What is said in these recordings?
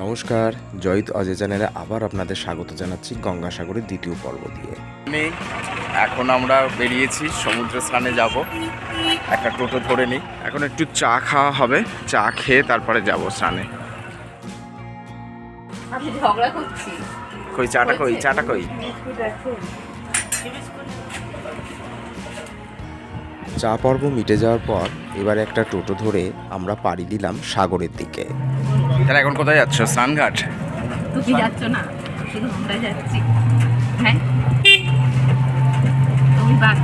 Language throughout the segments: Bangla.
নমস্কার জয়িত অজয় চ্যানেলে আবার আপনাদের স্বাগত জানাচ্ছি গঙ্গাসাগরের দ্বিতীয় পর্ব দিয়ে। নেই এখন আমরা বেরিয়েছি সমুদ্র স্নানে যাব। একটা টোটো ধরে নিই। এখন একটু চা খাওয়া হবে চা খেয়ে তারপরে যাব স্নানে। আমি ঝগড়া করছি। কই চাটা কই চাটা কই? চা পর্ব মিটে যাওয়ার পর এবারে একটা টোটো ধরে আমরা পাড়ি দিলাম সাগরের দিকে। তাহলে এখন কোথায় যাচ্ছ? স্নানঘাট? তুমি যাচ্ছ না শুধু আমরা যাচ্ছি। হ্যাঁ? তুমি বাদ।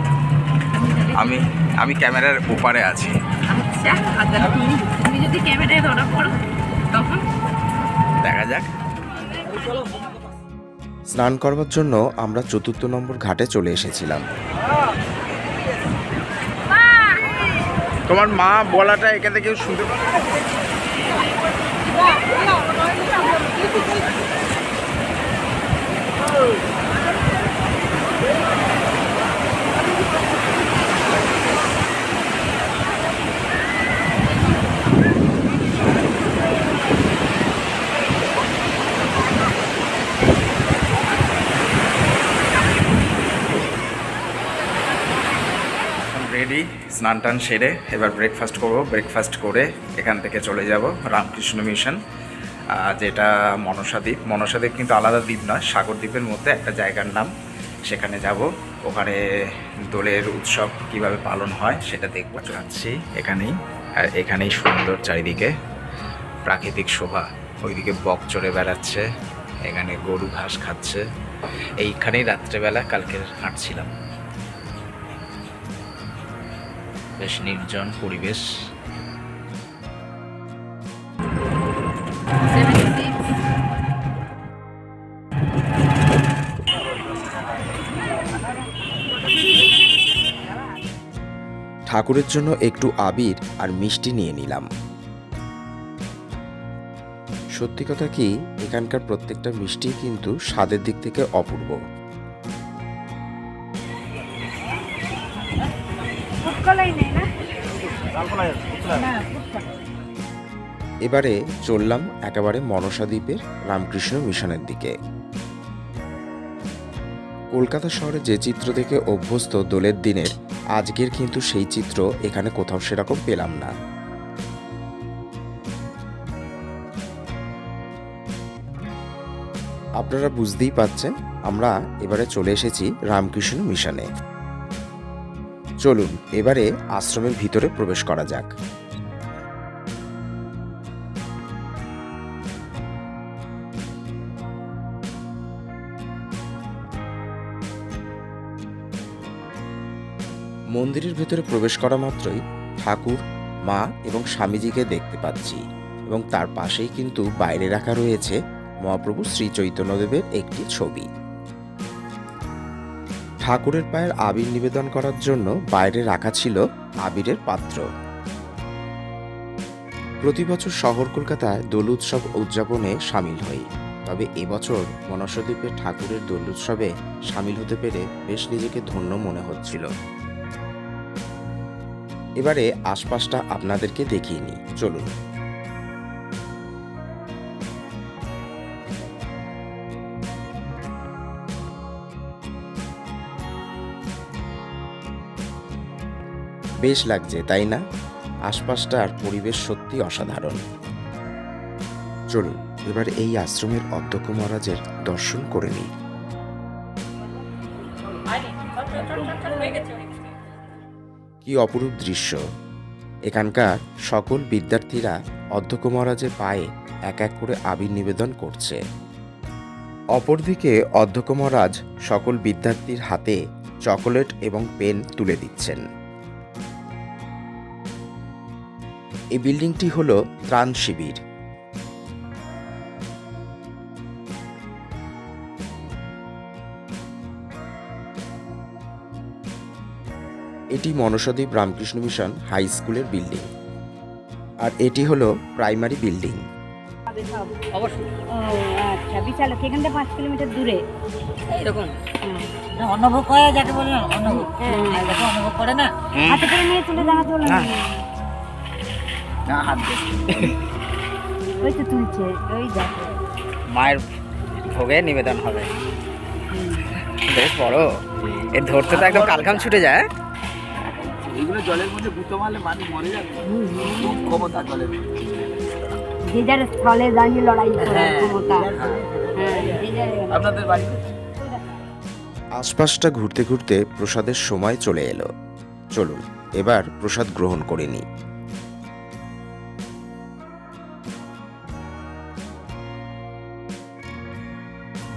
আমি আমি ক্যামেরার ওপারে আছি। আচ্ছা তুমি তুমি যদি ক্যামেরায় ধরা পড়ো তখন? দেখা যাক। স্নান করবার জন্য আমরা চতুর্থ নম্বর ঘাটে চলে এসেছিলাম। তোমার মা বলাটা এখান থেকে শুনতে পা- স্নান টান সেরে এবার ব্রেকফাস্ট করব। ব্রেকফাস্ট করে এখান থেকে চলে যাব রামকৃষ্ণ মিশন যেটা মনসা দ্বীপ। কিন্তু আলাদা দ্বীপ নয়, সাগর দ্বীপের মধ্যে একটা জায়গার নাম। সেখানে যাব। ওখানে দোলের উৎসব কীভাবে পালন হয় সেটা দেখব। যাচ্ছি এখানেই। আর এখানেই সুন্দর চারিদিকে প্রাকৃতিক শোভা। ওইদিকে বক চড়ে বেড়াচ্ছে, এখানে গরু ঘাস খাচ্ছে। এইখানেই রাত্রেবেলা কালকে হাঁটছিলাম। বেশ নির্জন পরিবেশ। ঠাকুরের জন্য একটু আবির আর মিষ্টি নিয়ে নিলাম। সত্যি কথা কি, এখানকার প্রত্যেকটা মিষ্টি কিন্তু স্বাদের দিক থেকে অপূর্ব। এবারে চললাম একেবারে মনসা দ্বীপের রামকৃষ্ণ মিশনের দিকে। কলকাতা শহরে যে চিত্র দেখে অভ্যস্ত দোলের দিনের, আজকের কিন্তু সেই চিত্র এখানে কোথাও সেরকম পেলাম না। আপনারা বুঝতেই পাচ্ছেন আমরা এবারে চলে এসেছি রামকৃষ্ণ মিশনে। চলুন, এবারে আশ্রমের ভিতরে প্রবেশ করা যাক। মন্দিরের ভেতরে প্রবেশ করা মাত্রই ঠাকুর, মা এবং স্বামীজিকে দেখতে পাচ্ছি এবং তার পাশেই কিন্তু বাইরে রাখা রয়েছে মহাপ্রভু শ্রী চৈতন্যদেবের একটি ছবি। ঠাকুরের পায়ের আবির নিবেদন করার জন্য বাইরে রাখা ছিল আবিরের পাত্র। প্রতি বছর শহর কলকাতায় দোল উৎসব উদযাপনে সামিল হই। তবে এবছর মনসদ্বীপের ঠাকুরের দোল উৎসবে সামিল হতে পেরে বেশ নিজেকে ধন্য মনে হচ্ছিল। এবারে আশপাশটা আপনাদেরকে দেখিয়ে নিই। চলুন। বেশ লাগছে, তাই না? আশপাশটার পরিবেশ সত্যি অসাধারণ। চলুন, এবার এই আশ্রমের অধ্যক্ষ মহারাজের দর্শন করে নিই। কি অপরূপ দৃশ্য! এখানকার সকল বিদ্যার্থীরা অধ্যক্ষ মহারাজের পায়ে এক এক করে আবির নিবেদন করছে। অপরদিকে অধ্যক্ষ মহারাজ সকল বিদ্যার্থীর হাতে চকোলেট এবং পেন তুলে দিচ্ছেন। এই বিল্ডিংটি হল ত্রাণ শিবির। এটি মনসাদ্বীপ রামকৃষ্ণ মিশন হাই স্কুলের বিল্ডিং। আর এটি হলো প্রাইমারি বিল্ডিং। আচ্ছা বিশাল এখান থেকে পাঁচ কিলোমিটার দূরে। এরকম হ্যাঁ। অনুভব করে যাকে বলে না অনুভব। অনুভব করে না। হাতে করে নিয়ে চলে জানা চলে না হাত দিয়ে ওই তো তুলছে ওই দেখো। মায়ের ভোগে নিবেদন হবে। বেশ বড়। এ ধরতে তো একদম কালকাম ছুটে যায় এগুলো জলের মধ্যে গুঁতো মারলে মানুষ মরে যাবে। ক্ষমতা জলের যে যার স্থলে দাঁড়িয়ে লড়াই হ্যাঁ, ক্ষমতা। হ্যাঁ। হ্যাঁ আপনাদের বাড়ি আশপাশটা ঘুরতে ঘুরতে প্রসাদের সময় চলে এলো। চলুন এবার প্রসাদ গ্রহণ করে নিই।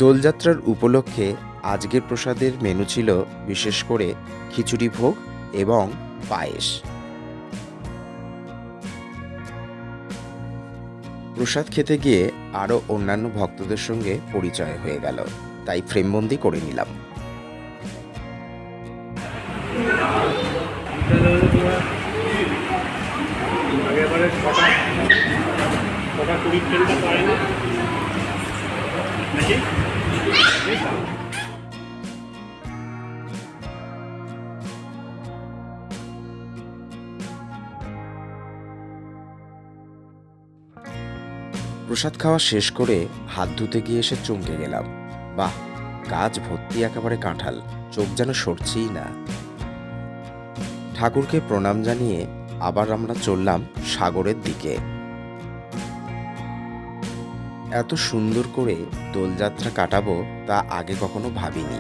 দোলযাত্রার উপলক্ষে আজকের প্রসাদের মেনু ছিল বিশেষ করে খিচুড়ি ভোগ এবং পায়েস। প্রসাদ খেতে গিয়ে আরও অন্যান্য ভক্তদের সঙ্গে পরিচয় হয়ে গেল, তাই ফ্রেমবন্দি করে নিলাম। প্রসাদ খাওয়া শেষ করে হাত ধুতে গিয়ে এসে চমকে গেলাম। বাহ, গাছ ভর্তি একেবারে কাঁঠাল, চোখ যেন সরছেই না। ঠাকুরকে প্রণাম জানিয়ে আবার আমরা চললাম সাগরের দিকে। এত সুন্দর করে দোলযাত্রা কাটাবো তা আগে কখনো ভাবিনি।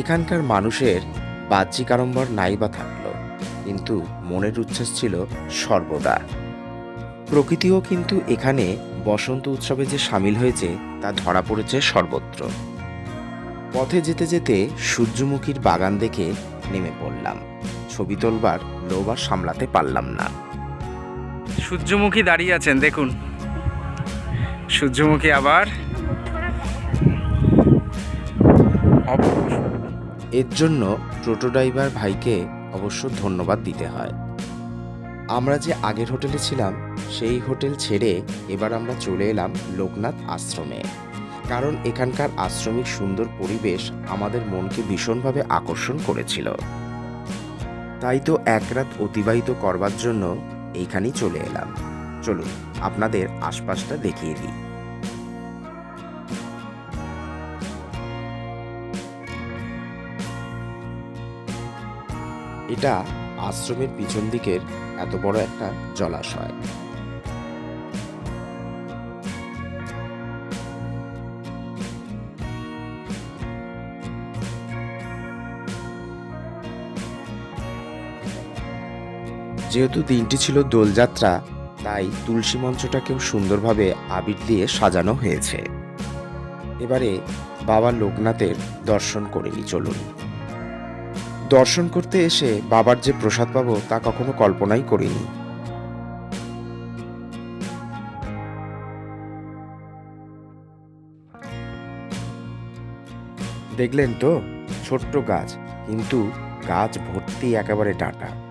এখানকার মানুষের বাহ্যিক আড়ম্বর নাই বা থাকল, কিন্তু মনের উচ্ছ্বাস ছিল সর্বদা। প্রকৃতিও কিন্তু এখানে বসন্ত উৎসবে যে সামিল হয়েছে, তা ধরা পড়েছে সর্বত্র। পথে যেতে যেতে সূর্যমুখীর বাগান দেখে নেমে পড়লাম। ছবি তোলবার লোভ আর সামলাতে পারলাম না। সূর্যমুখী দাঁড়িয়ে আছেন, দেখুন। সূর্যমুখী আবার। এর জন্য টোটো ড্রাইভার ভাইকে অবশ্য ধন্যবাদ দিতে হয়। আমরা যে আগের হোটেলে ছিলাম, সেই হোটেল ছেড়ে এবার আমরা চলে এলাম লোকনাথ আশ্রমে। কারণ এখানকার আশ্রমিক সুন্দর পরিবেশ আমাদের মনকে ভীষণভাবে আকর্ষণ করেছিল। তাই তো এক রাত অতিবাহিত করবার জন্য এইখানেই চলে এলাম। চলুন, আপনাদের আশপাশটা দেখিয়ে দিই। এটা আশ্রমের পিছন দিকের এত বড় একটা জলাশয়। যেহেতু দিনটি ছিল দোলযাত্রা তাই তুলসী মঞ্চটাকেও সুন্দরভাবে আবির দিয়ে সাজানো হয়েছে। এবারে বাবা লোকনাথের দর্শন করে নি, চলুন। দর্শন করতে এসে বাবার যে প্রসাদ পাবো তা কখনো কল্পনাই করিনি। দেখলেন তো, ছোট্ট গাছ, কিন্তু গাছ ভর্তি একেবারে ডাটা।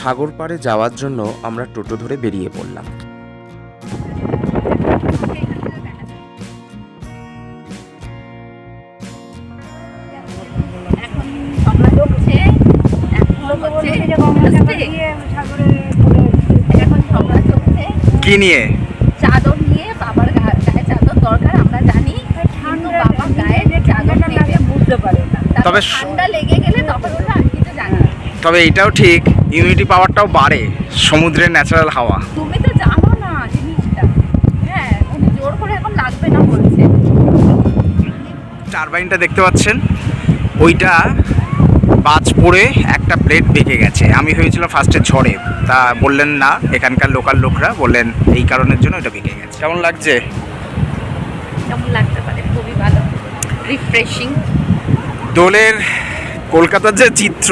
সাগর পাড়ে যাওয়ার জন্য আমরা টোটো ধরে বেরিয়ে পড়লাম। কি নিয়ে? চাদর নিয়ে বাবার গায়ে চাদর দরকার আমরা জানি কিন্তু বাবা গায়ে যে চাদর নেবে। বুঝতে পারে না তবে ঠান্ডা লেগে গেলে তখন ওটা আর কিছু জানি। তবে এইটাও ঠিক। ইমিউনিটি পাওয়ারটাও বাড়ে সমুদ্রের ন্যাচারাল হাওয়া। তুমি তো জানো না জিনিসটা। হ্যাঁ উনি জোর করে এখন লাগবে না বলছে। টারবাইনটা দেখতে পাচ্ছেন? ওইটা বাজ পড়ে একটা প্লেট বেঁকে গেছে। আমি ভেবেছিলাম ফার্স্টে ঝড়ে। তা বললেন না এখানকার লোকাল লোকরা বললেন এই কারণের জন্য এটা বেঁকে গেছে। কেমন লাগছে? কেমন লাগতে পারে? খুবই ভালো। রিফ্রেশিং দোলের কলকাতার যে চিত্র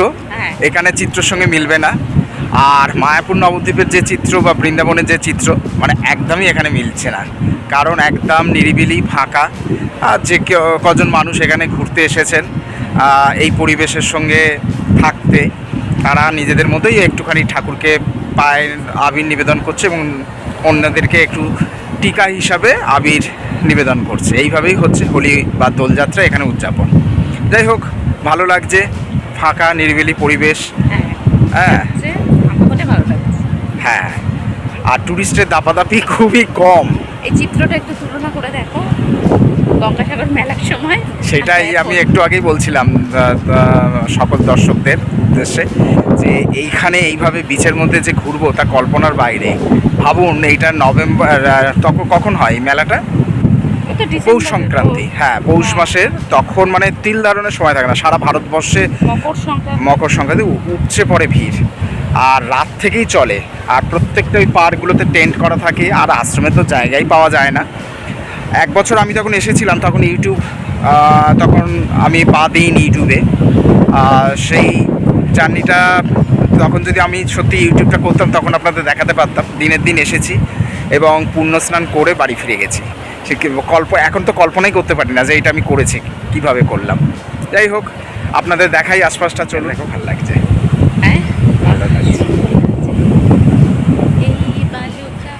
এখানে চিত্রের সঙ্গে মিলবে না। আর মায়াপুর নবদ্বীপের যে চিত্র বা বৃন্দাবনের যে চিত্র মানে একদমই এখানে মিলছে না। কারণ একদম নিরিবিলি, ফাঁকা। আর যে কজন মানুষ এখানে ঘুরতে এসেছেন এই পরিবেশের সঙ্গে থাকতে, তারা নিজেদের মতোই একটুখানি ঠাকুরকে পায়ের আবির নিবেদন করছে এবং অন্যদেরকে একটু টিকা হিসাবে আবির নিবেদন করছে। এইভাবেই হচ্ছে হোলি বা দোলযাত্রা এখানে উদযাপন। যাই হোক, ভালো লাগছে। ফাঁকা নিরিবিলি পরিবেশ। হ্যাঁ। হ্যাঁ। আর টুরিস্টের দাপাদাপি খুবই কম। এই চিত্রটা একটু তুলনা করে দেখো। গঙ্গাসাগর মেলার সময়। সেটাই আমি একটু আগেই বলছিলাম সকল দর্শকদের উদ্দেশ্যে যে এইখানে এইভাবে বিচের মধ্যে যে ঘুরবো তা কল্পনার বাইরে। ভাবুন এইটা নভেম্বর তখন কখন হয় মেলাটা? পৌষ সংক্রান্তি হ্যাঁ পৌষ হ্যাঁ। মাসের তখন মানে তিল ধারণের সময় থাকে না সারা ভারতবর্ষে মকর সংক্রান্তি। উপচে পড়ে ভিড়। আর রাত থেকেই চলে আর প্রত্যেকটা ওই পার্কগুলোতে টেন্ট করা থাকে আর আশ্রমে তো জায়গাই পাওয়া যায় না। এক বছর আমি যখন এসেছিলাম তখন ইউটিউব তখন আমি পা দিইনি ইউটিউবে। সেই জার্নিটা তখন যদি আমি সত্যি ইউটিউবটা করতাম তখন আপনাদের দেখাতে পারতাম। দিনের দিন এসেছি এবং পুণ্য স্নান করে বাড়ি ফিরে গেছি। সে কল্প এখন তো কল্পনাই করতে পারি না যে এটা আমি করেছি কীভাবে করলাম। যাই হোক আপনাদের দেখাই আশপাশটা চলে দেখো ভালো লাগছে। হ্যাঁ? ভালো লাগছে। এই বালুকা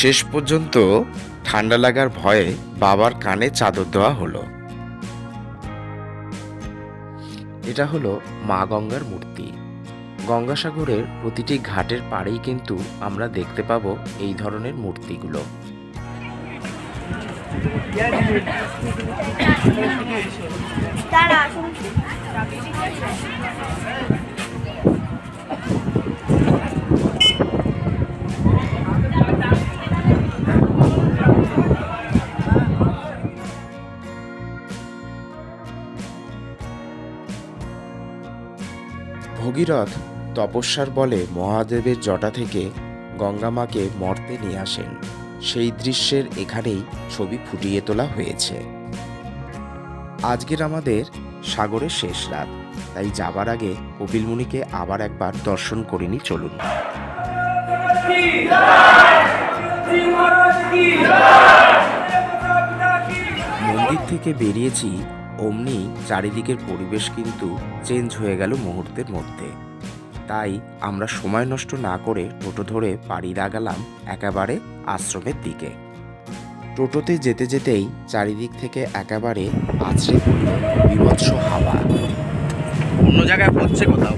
শেষ পর্যন্ত ঠান্ডা লাগার ভয়ে বাবার কানে চাদর দেওয়া হলো। এটা হলো মা গঙ্গার মূর্তি। গঙ্গাসাগরের প্রতিটি ঘাটের পাড়েই কিন্তু আমরা দেখতে পাবো এই ধরনের মূর্তিগুলো। ভগীরথ তপস্যার বলে মহাদেবের জটা থেকে গঙ্গামাকে মর্তে নিয়ে আসেন। সেই দৃশ্যের এখানেই ছবি ফুটিয়ে তোলা হয়েছে। আজকের আমাদের সাগরের শেষ রাত, তাই যাবার আগে কপিলমুনিকে আবার একবার দর্শন করিনি চলুন। মন্দির থেকে বেরিয়েছি অমনি চারিদিকের পরিবেশ কিন্তু চেঞ্জ হয়ে গেল মুহূর্তের মধ্যে। তাই আমরা সময় নষ্ট না করে টোটো ধরে পাড়ি লাগালাম একেবারে আশ্রমের দিকে। টোটোতে যেতে যেতেই চারিদিক থেকে একেবারে আছড়ে পড়ল বিভৎস হাওয়া। অন্য জায়গায় হচ্ছে কোথাও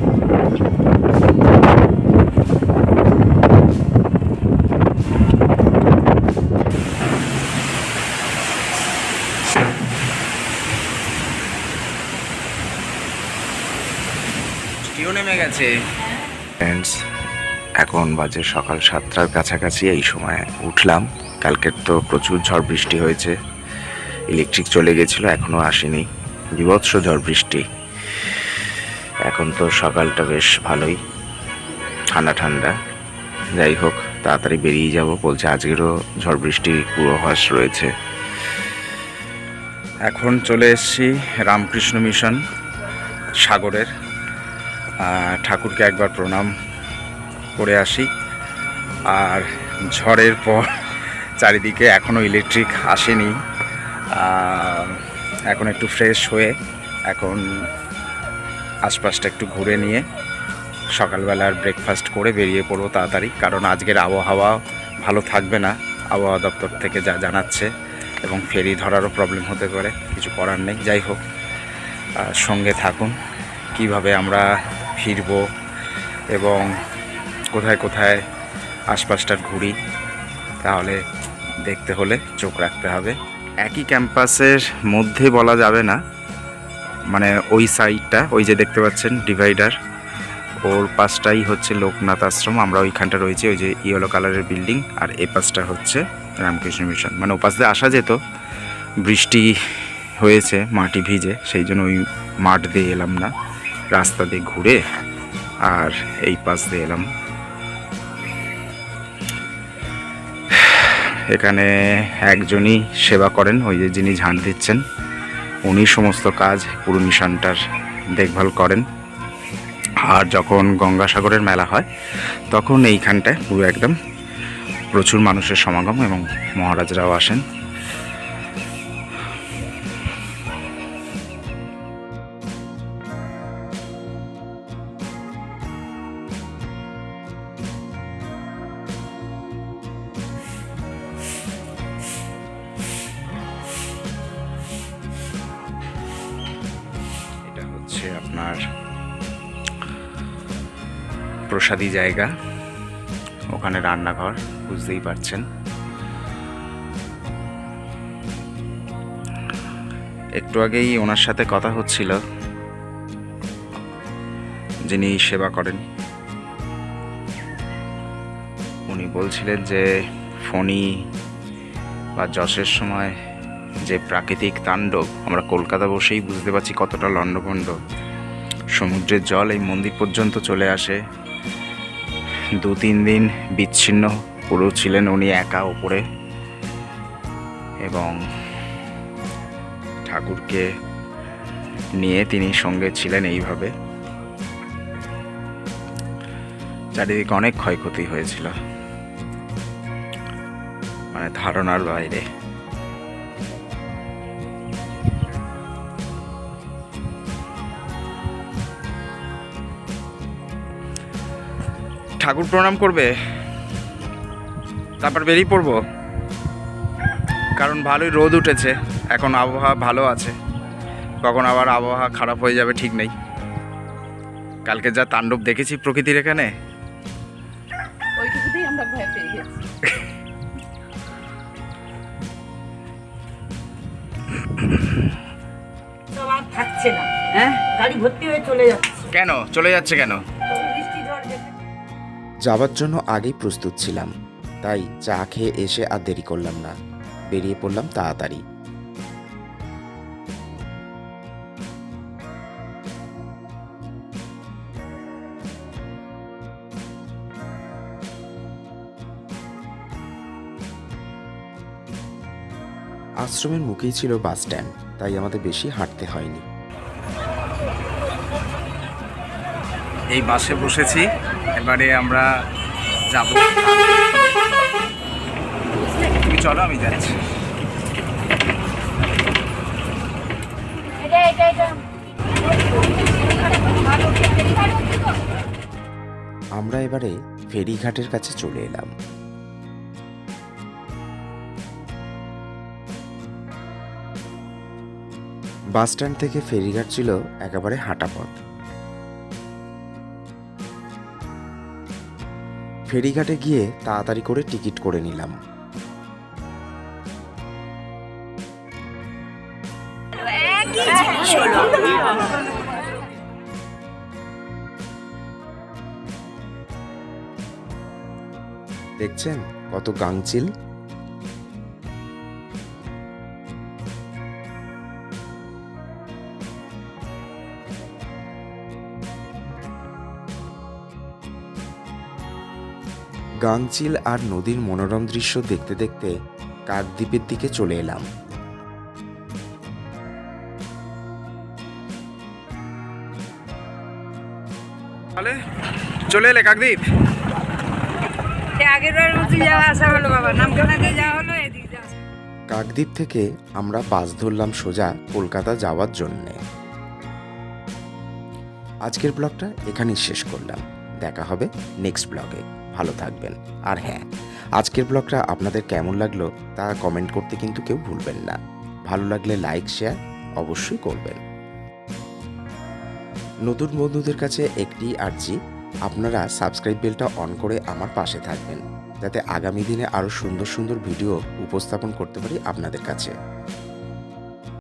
বৃষ্টিও নেমে গেছে। ফ্রেন্ডস এখন বাজে সকাল সাতটার কাছাকাছি, এই সময় উঠলাম। কালকের তো প্রচুর ঝড় বৃষ্টি হয়েছে। ইলেকট্রিক চলে গেছিল এখনও আসেনি। বিভৎস ঝড় বৃষ্টি। এখন তো সকালটা বেশ ভালোই। ঠান্ডা ঠান্ডা। যাই হোক, তাড়াতাড়ি বেরিয়ে যাব। বলছে আজকেরও ঝড় বৃষ্টির পূর্বাভাস রয়েছে। এখন চলে এসেছি রামকৃষ্ণ মিশন সাগরের। ঠাকুরকে একবার প্রণাম করে আসি। আর ঝড়ের পর চারিদিকে এখনও ইলেকট্রিক আসেনি। এখন একটু ফ্রেশ হয়ে এখন আশপাশটা একটু ঘুরে নিয়ে সকালবেলার ব্রেকফাস্ট করে বেরিয়ে পড়ব তাড়াতাড়ি। কারণ আজকের আবহাওয়া ভালো থাকবে না। আবহাওয়া দপ্তর থেকে যা জানাচ্ছে এবং ফেরি ধরারও প্রবলেম হতে পারে, কিছু করার নেই। যাই হোক সঙ্গে থাকুন। কীভাবে আমরা ফিরব এবং কোথায় কোথায় আশপাশটা ঘুরি, তাহলে দেখতে হলে চোখ রাখতে হবে। একই ক্যাম্পাসের মধ্যে বলা যাবে না মানে ওই সাইডটা, ওই যে দেখতে পাচ্ছেন ডিভাইডার, ওর পাশটাই হচ্ছে লোকনাথ আশ্রম, আমরা ওইখানটা রয়েছি, ওই যে ইয়েলো কালারের বিল্ডিং, আর এই পাশটা হচ্ছে রামকৃষ্ণ মিশন। মানে ও পাশ দিয়ে আসা যেত, বৃষ্টি হয়েছে, মাটি ভিজে, সেই জন্য ওই মাঠ দিয়ে এলাম না। রাস্তা দিয়ে ঘুরে আর এই পাশ দিয়ে এলাম। এখানে একজনই সেবা করেন, ওই যে যিনি ঝাঁট দিচ্ছেন, উনি সমস্ত কাজ, পুরো মিশনটার দেখভাল করেন। আর যখন গঙ্গাসাগরের মেলা হয়, তখন এইখানটায় পুরো একদম প্রচুর মানুষের সমাগম এবং মহারাজরাও আসেন। আপনার প্রসাদী জায়গা, ওখানে রান্নাঘর, বুঝতেই পারছেন। একটু আগেই ওনার সাথে কথা হচ্ছিল, যিনি সেবা করেন। উনি বলছিলেন যে, ফণি বা যশের সময় যে প্রাকৃতিক তাণ্ডব, আমরা কলকাতা বসেই বুঝতে পারছি কতটা লণ্ডভণ্ড। সমুদ্রের জল এই মন্দির পর্যন্ত চলে আসে। দু তিন দিন বিচ্ছিন্ন, পুরো ছিলেন উনি একা ওপরে। এবং ঠাকুরকে নিয়ে তিনি সঙ্গে ছিলেন এইভাবে। চারিদিকে অনেক ক্ষয়ক্ষতি হয়েছিল। মানে ধারণার বাইরে। ঠাকুর প্রণাম করবে তারপর বেরিয়ে পড়ব। কারণ ভালোই রোদ উঠেছে এখন আবহাওয়া ভালো আছে। কখন আবার আবহাওয়া খারাপ হয়ে যাবে ঠিক নেই। কালকে যা তাণ্ডব দেখেছি প্রকৃতির এখানে। ওইটুকুতেই আমরা ভয় পেয়ে গেছি। সব আর থাকছে না হ্যাঁ? গাড়ি ভর্তি হয়ে চলে যাচ্ছে। কেন? চলে যাচ্ছে কেন? যাওয়ার জন্য আগেই প্রস্তুত ছিলাম, তাই চা খেয়ে এসে আর দেরি করলাম না। বেরিয়ে পড়লাম তাড়াতাড়ি। আশ্রমের মুখেই ছিল বাস স্ট্যান্ড, তাই আমাদের বেশি হাঁটতে হয়নি। এই বাসে বসেছি। এবারে আমরা যাব। তুমি চলো আমি যাচ্ছি। আমরা এবারে ফেরিঘাটের কাছে চলে এলাম। বাস স্ট্যান্ড থেকে ফেরিঘাট ছিল একেবারে হাঁটা পথ। ফেরিঘাটে গিয়ে তাড়াতাড়ি করে টিকিট করে নিলাম। দেখছেন কত গাংচিল গাংচিল আর নদীর মনোরম দৃশ্য দেখতে দেখতে কাকদ্বীপের দিকে চলে এলাম। তাহলে চলে এলে কাকদ্বীপ। কাকদ্বীপ থেকে আমরা বাস ধরলাম সোজা কলকাতা যাওয়ার জন্যে। আজকের ব্লগটা এখানেই শেষ করলাম। দেখা হবে নেক্সট ব্লগে। ভালো থাকবেন। আর হ্যাঁ আজকের ব্লগটা আপনাদের কেমন লাগল তা কমেন্ট করতে কিন্তু কেউ ভুলবেন না। ভালো লাগলে লাইক শেয়ার অবশ্যই করবেন। নতুন বন্ধুদের কাছে একটি আর্জি, আপনারা সাবস্ক্রাইব বেলটা অন করে আমার পাশে থাকবেন, যাতে আগামী দিনে আরও সুন্দর সুন্দর ভিডিও উপস্থাপন করতে পারি আপনাদের কাছে।